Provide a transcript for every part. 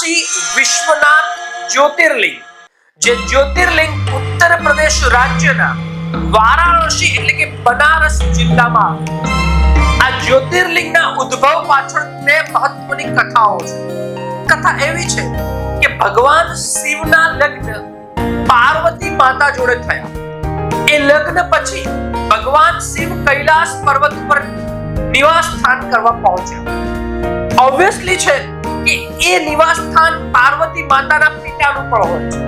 કાશી વિશ્વનાથ જ્યોતિર્લિંગ, જે જ્યોતિર્લિંગ ઉત્તર પ્રદેશ રાજ્યના વારાણસી એટલે કે બનારસ જિલ્લામાં આ જ્યોતિર્લિંગના ઉદ્ભવ પાછળ બે મહત્વની કથાઓ છે. કથા એવી છે કે ભગવાન શિવના લગ્ન પાર્વતી માતા જોડે થયા. એ લગ્ન પછી ભગવાન શિવ કૈલાસ પર્વત પર નિવાસ સ્થાન કરવા પહોંચ્યા. ઓબ્વિયસલી છે એ નિવાસ સ્થાન પાર્વતી માતાના પિતાનું પણ હોય છે.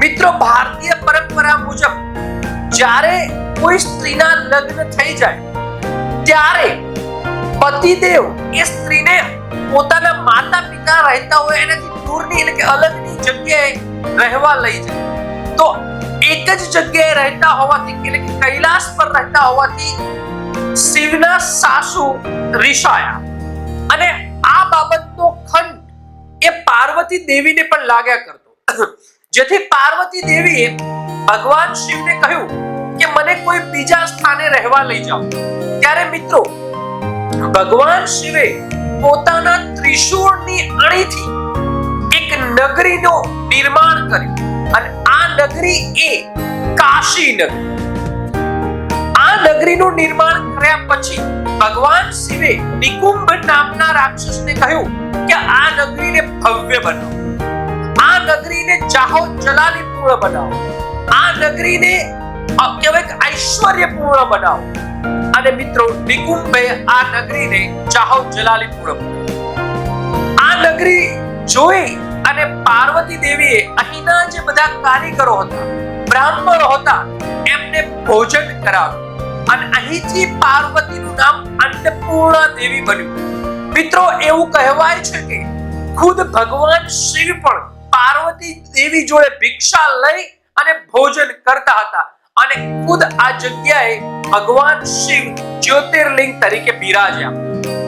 મિત્રો, ભારતીય પરંપરા મુજબ જ્યારે કોઈ સ્ત્રીના લગ્ન થઈ જાય, ત્યારે પતિદેવ એ સ્ત્રીને પોતાના માતા પિતા રહેતા હોય એનાથી દૂરની એટલે કે અલગની જગ્યાએ રહેવા લઈ જાય. તો એક જ જગ્યાએ રહેતા હોવાથી એટલે કે કૈલાસ પર રહેતા હોવાથી શિવના સાસુ રિષાયા અને પાર્વતી દેવીને પણ લાગ્યા કરતો. જેથી પાર્વતી દેવીએ ભગવાન શિવને કહ્યું કે મને કોઈ બીજા સ્થાને રહેવા લઈ જાઓ. ત્યારે મિત્રો, ભગવાન શિવે પોતાના ત્રિશૂળની અણીથી એક નગરીનો નિર્માણ કર્યું અને આ નગરી એ કાશી નગરી. આ નગરીનું નિર્માણ કર્યા પછી ભગવાન શિવે નિકુંભ નામના રાક્ષસને કહ્યું આ નગરીને ભવ્ય બનાવો. આ નગરીને જાહો જલાલીપૂર્ણ બનાવો. આ નગરીને કહેવાય કે ઐશ્વર્યપૂર્ણ બનાવો. અને મિત્રો, નિકુંભે આ નગરીને જાહો જલાલીપૂર્ણ આ નગરી જોઈ અને પાર્વતી દેવીએ અહીંના જે બધા કારીગરો હતા, બ્રાહ્મણો હતા, એમને ભોજન કરાવ્યું. અને અહીંથી પાર્વતીનું નામ અન્નપૂર્ણા દેવી બન્યું. મિત્રો, એવું કહેવાય છે કે ખુદ ભગવાન શિવ પણ પાર્વતી દેવી જોડે ભિક્ષા લઈ અને ભોજન કરતા હતા. અને ખુદ આ જગ્યાએ ભગવાન શિવ જ્યોતિર્લિંગ તરીકે બિરાજ્યા.